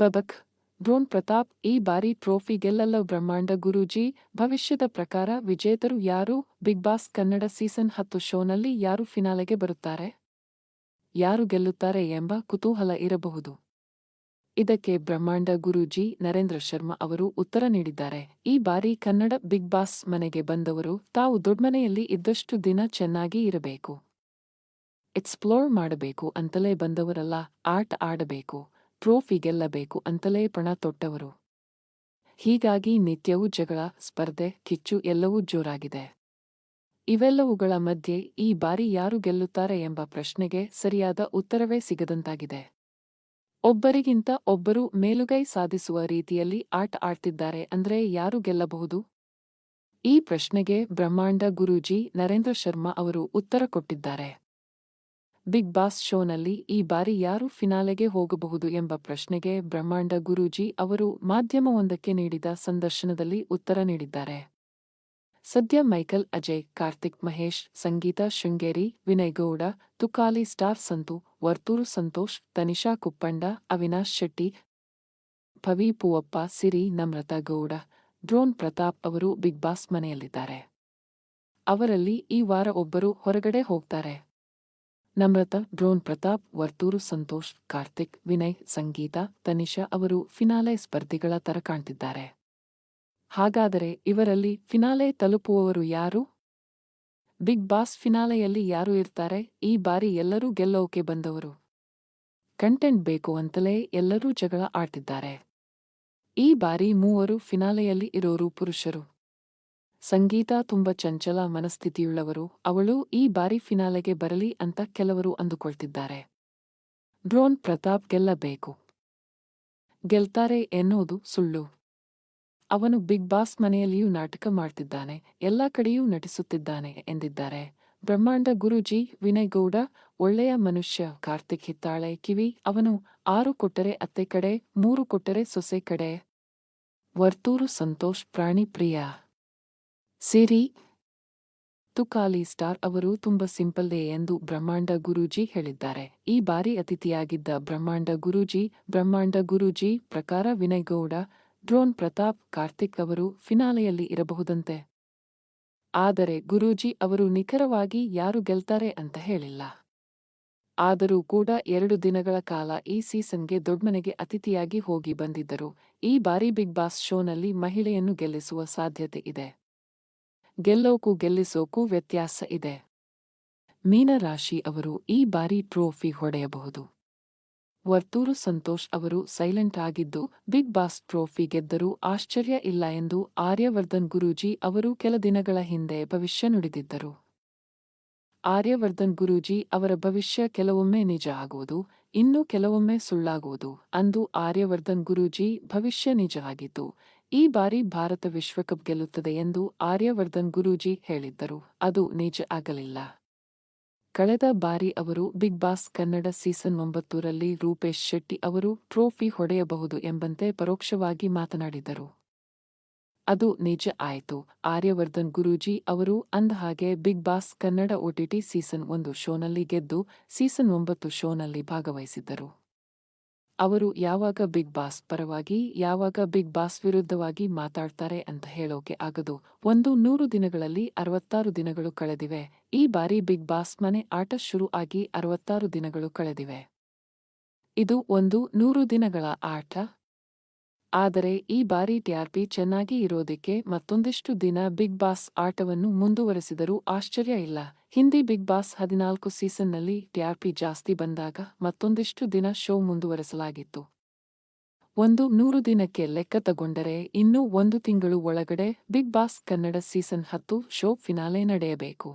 ಬಬಕ್ drone Pratap, ಈ ಬಾರಿ trophy ಗೆಲ್ಲಲ್ಲ ಬ್ರಹ್ಮಾಂಡ ಗುರೂಜಿ, ಭವಿಷ್ಯದ ಪ್ರಕಾರ ವಿಜೇತರು ಯಾರು? ಬಿಗ್ ಬಾಸ್ ಕನ್ನಡ ಸೀಸನ್ ಹತ್ತು ಶೋನಲ್ಲಿ ಯಾರು ಫಿನಾಲೆಗೆ ಬರುತ್ತಾರೆ? ಯಾರು ಗೆಲ್ಲುತ್ತಾರೆ ಎಂಬ ಕುತೂಹಲ ಇರಬಹುದು. ಇದಕ್ಕೆ ಬ್ರಹ್ಮಾಂಡ ಗುರೂಜಿ ನರೇಂದ್ರ ಶರ್ಮಾ ಅವರು ಉತ್ತರ ನೀಡಿದ್ದಾರೆ. ಈ ಬಾರಿ ಕನ್ನಡ ಬಿಗ್ ಬಾಸ್ ಮನೆಗೆ ಬಂದವರು ತಾವು ದೊಡ್ಮನೆಯಲ್ಲಿ ಇದ್ದಷ್ಟು ದಿನ ಚೆನ್ನಾಗಿ ಇರಬೇಕು. ಎಕ್ಸ್ಪ್ಲೋರ್ ಮಾಡಬೇಕು ಅಂತಲೇ ಬಂದವರಲ್ಲ, ಆಟ ಆಡಬೇಕು. ಟ್ರೋಫಿ ಗೆಲ್ಲಬೇಕು ಅಂತಲೇ ಪಣ ತೊಟ್ಟವರು. ಹೀಗಾಗಿ ನಿತ್ಯವೂ ಜಗಳ, ಸ್ಪರ್ಧೆ, ಕಿಚ್ಚು ಎಲ್ಲವೂ ಜೋರಾಗಿದೆ. ಇವೆಲ್ಲವುಗಳ ಮಧ್ಯೆ ಈ ಬಾರಿ ಯಾರು ಗೆಲ್ಲುತ್ತಾರೆ ಎಂಬ ಪ್ರಶ್ನೆಗೆ ಸರಿಯಾದ ಉತ್ತರವೇ ಸಿಗದಂತಾಗಿದೆ. ಒಬ್ಬರಿಗಿಂತ ಒಬ್ಬರು ಮೇಲುಗೈ ಸಾಧಿಸುವ ರೀತಿಯಲ್ಲಿ ಆಟ ಆಡ್ತಿದ್ದಾರೆ ಅಂದ್ರೆ ಯಾರು ಗೆಲ್ಲಬಹುದು? ಈ ಪ್ರಶ್ನೆಗೆ ಬ್ರಹ್ಮಾಂಡ ಗುರೂಜಿ ನರೇಂದ್ರ ಶರ್ಮಾ ಅವರು ಉತ್ತರ ಕೊಟ್ಟಿದ್ದಾರೆ. ಬಿಗ್ ಬಾಸ್ ಶೋನಲ್ಲಿ ಈ ಬಾರಿ ಯಾರು ಫಿನಾಲೆಗೆ ಹೋಗಬಹುದು ಎಂಬ ಪ್ರಶ್ನೆಗೆ ಬ್ರಹ್ಮಾಂಡ ಗುರೂಜಿ ಅವರು ಮಾಧ್ಯಮವೊಂದಕ್ಕೆ ನೀಡಿದ ಸಂದರ್ಶನದಲ್ಲಿ ಉತ್ತರ ನೀಡಿದ್ದಾರೆ. ಸದ್ಯ Michael Ajay, Karthik Mahesh, Sangeetha Sringeri, Vinay Gowda, Tukali star Santhu, Varthur Santhosh, Tanisha Kuppanda, Avinash Shetty, Pavi Poovappa, Siri Namratha Gowda, drone Prathap ಅವರು ಬಿಗ್ ಬಾಸ್ ಮನೆಯಲ್ಲಿದ್ದಾರೆ. ಅವರಲ್ಲಿ ಈ ವಾರ ಒಬ್ಬರು ಹೊರಗಡೆ ಹೋಗ್ತಾರೆ. ನಮ್ರತಾ, ಡ್ರೋನ್ ಪ್ರತಾಪ್, ವರ್ತೂರು ಸಂತೋಷ್, ಕಾರ್ತಿಕ್, ವಿನಯ್, ಸಂಗೀತ, ತನಿಷಾ ಅವರು ಫಿನಾಲೆ ಸ್ಪರ್ಧಿಗಳ ತರ ಕಾಣ್ತಿದ್ದಾರೆ. ಹಾಗಾದರೆ ಇವರಲ್ಲಿ ಫಿನಾಲೆ ತಲುಪುವವರು ಯಾರು? ಬಿಗ್ ಬಾಸ್ ಫಿನಾಲೆಯಲ್ಲಿ ಯಾರು ಇರ್ತಾರೆ? ಈ ಬಾರಿ ಎಲ್ಲರೂ ಗೆಲ್ಲೋಕೆ ಬಂದವರು. ಕಂಟೆಂಟ್ ಬೇಕು ಅಂತಲೇ ಎಲ್ಲರೂ ಜಗಳ ಆಡ್ತಿದ್ದಾರೆ. ಈ ಬಾರಿ ಮೂವರು ಫಿನಾಲೆಯಲ್ಲಿ ಇರೋರು ಪುರುಷರು. ಸಂಗೀತ ತುಂಬ ಚಂಚಲ ಮನಸ್ಥಿತಿಯುಳ್ಳವರು, ಅವಳು ಈ ಬಾರಿ ಫಿನಾಲೆಗೆ ಬರಲಿ ಅಂತ ಕೆಲವರು ಅಂದುಕೊಳ್ತಿದ್ದಾರೆ. ಡ್ರೋನ್ ಪ್ರತಾಪ್ ಗೆಲ್ಲಬೇಕು. ಗೆಲ್ತಾರೆ ಎನ್ನುವುದು ಸುಳ್ಳು. ಅವನು ಬಿಗ್ ಬಾಸ್ ಮನೆಯಲ್ಲಿಯೂ ನಾಟಕ ಮಾಡ್ತಿದ್ದಾನೆ, ಎಲ್ಲ ಕಡೆಯೂ ನಟಿಸುತ್ತಿದ್ದಾನೆ ಎಂದಿದ್ದಾರೆ. ಬ್ರಹ್ಮಾಂಡ ಗುರುಜಿ ವಿನಯ್ ಗೌಡ ಒಳ್ಳೆಯ ಮನುಷ್ಯ, ಕಾರ್ತಿಕ್ ಹಿತ್ತಾಳೆ, ಕಿವಿ, ಅವನು ಆರು ಕೊಟ್ಟರೆ ಅತ್ತೆ ಕಡೆ, ಮೂರು ಕೊಟ್ಟರೆ ಸೊಸೆ ಕಡೆ. ವರ್ತೂರು ಸಂತೋಷ್, ಪ್ರಾಣಿ ಪ್ರಿಯ. ಸಿರಿ ತುಕಾಲಿ ಸ್ಟಾರ್ ಅವರು ತುಂಬ ಸಿಂಪಲ್ಲೇ ಎಂದು ಬ್ರಹ್ಮಾಂಡ ಗುರೂಜಿ ಹೇಳಿದ್ದಾರೆ. ಈ ಬಾರಿ ಅತಿಥಿಯಾಗಿದ್ದ ಬ್ರಹ್ಮಾಂಡ ಗುರೂಜಿ ಬ್ರಹ್ಮಾಂಡ ಗುರೂಜಿ ಪ್ರಕಾರ ವಿನಯ್ ಗೌಡ, ಡ್ರೋನ್ ಪ್ರತಾಪ್, ಕಾರ್ತಿಕ್ ಅವರು ಫಿನಾಲೆಯಲ್ಲಿ ಇರಬಹುದಂತೆ. ಆದರೆ ಗುರೂಜಿ ಅವರು ನಿಖರವಾಗಿ ಯಾರು ಗೆಲ್ತಾರೆ ಅಂತ ಹೇಳಿಲ್ಲ. ಆದರೂ ಕೂಡ ಎರಡು ದಿನಗಳ ಕಾಲ ಈ ಸೀಸನ್ಗೆ ದೊಡ್ಮನೆಗೆ ಅತಿಥಿಯಾಗಿ ಹೋಗಿ ಬಂದಿದ್ದರು. ಈ ಬಾರಿ ಬಿಗ್ ಬಾಸ್ ಶೋನಲ್ಲಿ ಮಹಿಳೆಯನ್ನು ಗೆಲ್ಲಿಸುವ ಸಾಧ್ಯತೆ ಇದೆ. ಗೆಲ್ಲೋಕು ಗೆಲ್ಲಿಸೋಕು ವ್ಯತ್ಯಾಸ ಇದೆ. ಮೀನರಾಶಿ ಅವರು ಈ ಬಾರಿ ಟ್ರೋಫಿ ಹೊಡೆಯಬಹುದು. ವರ್ತೂರು ಸಂತೋಷ್ ಅವರು ಸೈಲೆಂಟ್ ಆಗಿದ್ದು, ಬಿಗ್ ಬಾಸ್ ಟ್ರೋಫಿ ಗೆದ್ದರೂ ಆಶ್ಚರ್ಯ ಇಲ್ಲ ಎಂದು ಆರ್ಯವರ್ಧನ್ ಗುರೂಜಿ ಅವರು ಕೆಲ ದಿನಗಳ ಹಿಂದೆ ಭವಿಷ್ಯ ನುಡಿದಿದ್ದರು. ಆರ್ಯವರ್ಧನ್ ಗುರೂಜಿ ಅವರ ಭವಿಷ್ಯ ಕೆಲವೊಮ್ಮೆ ನಿಜ ಆಗುವುದು ಇನ್ನು ಕೆಲವೊಮ್ಮೆ ಸುಳ್ಳಾಗುವುದು ಅಂದು ಆರ್ಯವರ್ಧನ್ ಗುರೂಜಿ ಭವಿಷ್ಯ ನಿಜ ಆಗಿತ್ತು ಈ ಬಾರಿ ಭಾರತ ವಿಶ್ವಕಪ್ ಗೆಲ್ಲುತ್ತದೆ ಎಂದು ಆರ್ಯವರ್ಧನ್ ಗುರೂಜಿ ಹೇಳಿದ್ದರು. ಅದು ನಿಜ ಆಗಲಿಲ್ಲ. ಕಳೆದ ಬಾರಿ ಅವರು ಬಿಗ್ ಬಾಸ್ ಕನ್ನಡ ಸೀಸನ್ ಒಂಬತ್ತರಲ್ಲಿ ರೂಪೇಶ್ ಶೆಟ್ಟಿ ಅವರು ಟ್ರೋಫಿ ಹೊಡೆಯಬಹುದು ಎಂಬಂತೆ ಪರೋಕ್ಷವಾಗಿ ಮಾತನಾಡಿದರು. ಅದು ನಿಜ ಆಯಿತು. ಆರ್ಯವರ್ಧನ್ ಗುರೂಜಿ ಅವರು ಅಂದಹಾಗೆ big boss Kannada OTT season ಒಂದು ಶೋನಲ್ಲಿ ಗೆದ್ದು ಸೀಸನ್ ಒಂಬತ್ತು ಶೋನಲ್ಲಿ ಭಾಗವಹಿಸಿದ್ದರು. ಅವರು ಯಾವಾಗ ಬಿಗ್ ಬಾಸ್ ಪರವಾಗಿ, ಯಾವಾಗ ಬಿಗ್ ಬಾಸ್ ವಿರುದ್ಧವಾಗಿ ಮಾತಾಡ್ತಾರೆ ಅಂತ ಹೇಳೋಕೆ ಆಗದು. ಒಂದು ನೂರು ದಿನಗಳಲ್ಲಿ ಅರವತ್ತಾರು ದಿನಗಳು ಕಳೆದಿವೆ. ಈ ಬಾರಿ ಬಿಗ್ ಬಾಸ್ ಮನೆ ಆಟ ಶುರು ಆಗಿ ಅರವತ್ತಾರು ದಿನಗಳು ಕಳೆದಿವೆ. ಇದು ಒಂದು ನೂರು ದಿನಗಳ ಆಟ. ಆದರೆ ಈ ಬಾರಿ ಟಿಆರ್ಪಿ ಚೆನ್ನಾಗಿ ಇರೋದಕ್ಕೆ ಮತ್ತೊಂದಿಷ್ಟು ದಿನ ಬಿಗ್ ಬಾಸ್ ಆಟವನ್ನು ಮುಂದುವರೆಸಿದರೂ ಆಶ್ಚರ್ಯ ಇಲ್ಲ. ಹಿಂದಿ ಬಿಗ್ ಬಾಸ್ ಹದಿನಾಲ್ಕು ಸೀಸನ್ನಲ್ಲಿ ಟಿಆರ್ಪಿ ಜಾಸ್ತಿ ಬಂದಾಗ ಮತ್ತೊಂದಿಷ್ಟು ದಿನ ಶೋ ಮುಂದುವರೆಸಲಾಗಿತ್ತು. ಒಂದು ನೂರು ದಿನಕ್ಕೆ ಲೆಕ್ಕ ತಗೊಂಡರೆ ಇನ್ನೂ ಒಂದು ತಿಂಗಳು ಒಳಗಡೆ ಬಿಗ್ ಬಾಸ್ ಕನ್ನಡ ಸೀಸನ್ ಹತ್ತು ಶೋ ಫಿನಾಲೆ ನಡೆಯಬೇಕು.